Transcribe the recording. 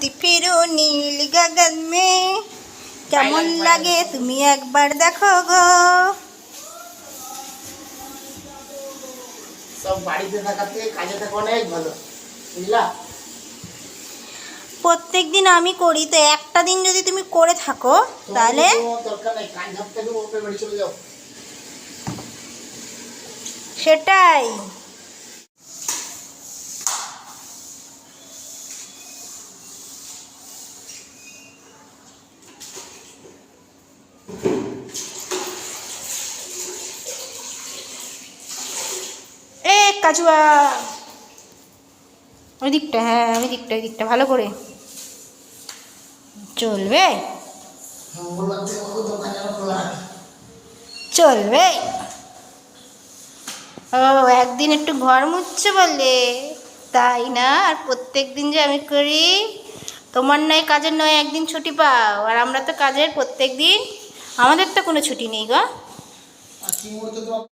ঘুরতে ফিরো নীল গগন মে। কেমন লাগে তুমি একবার দেখো গো। সব বাড়িতে থাকার কাজে থাকা অনেক ভালো বুঝলা? প্রত্যেক দিন আমি করি তো একটা দিন যদি তুমি করে থাকো তাহলে তোমার এ কাজুয়া। ওই দিকটা হ্যাঁ ওই দিকটা ওই দিকটা, ভালো করে। চলবে। চলবে? ও, একদিন একটু ঘর মুচ্ছে বলে। তাই না? আর প্রত্যেক দিন যে আমি করি, তোমার নয়, কাজের নয়, একদিন ছুটি পাও। আর আমরা তো কাজের প্রত্যেক দিন, আমাদের তো কোনো ছুটি নেই গো।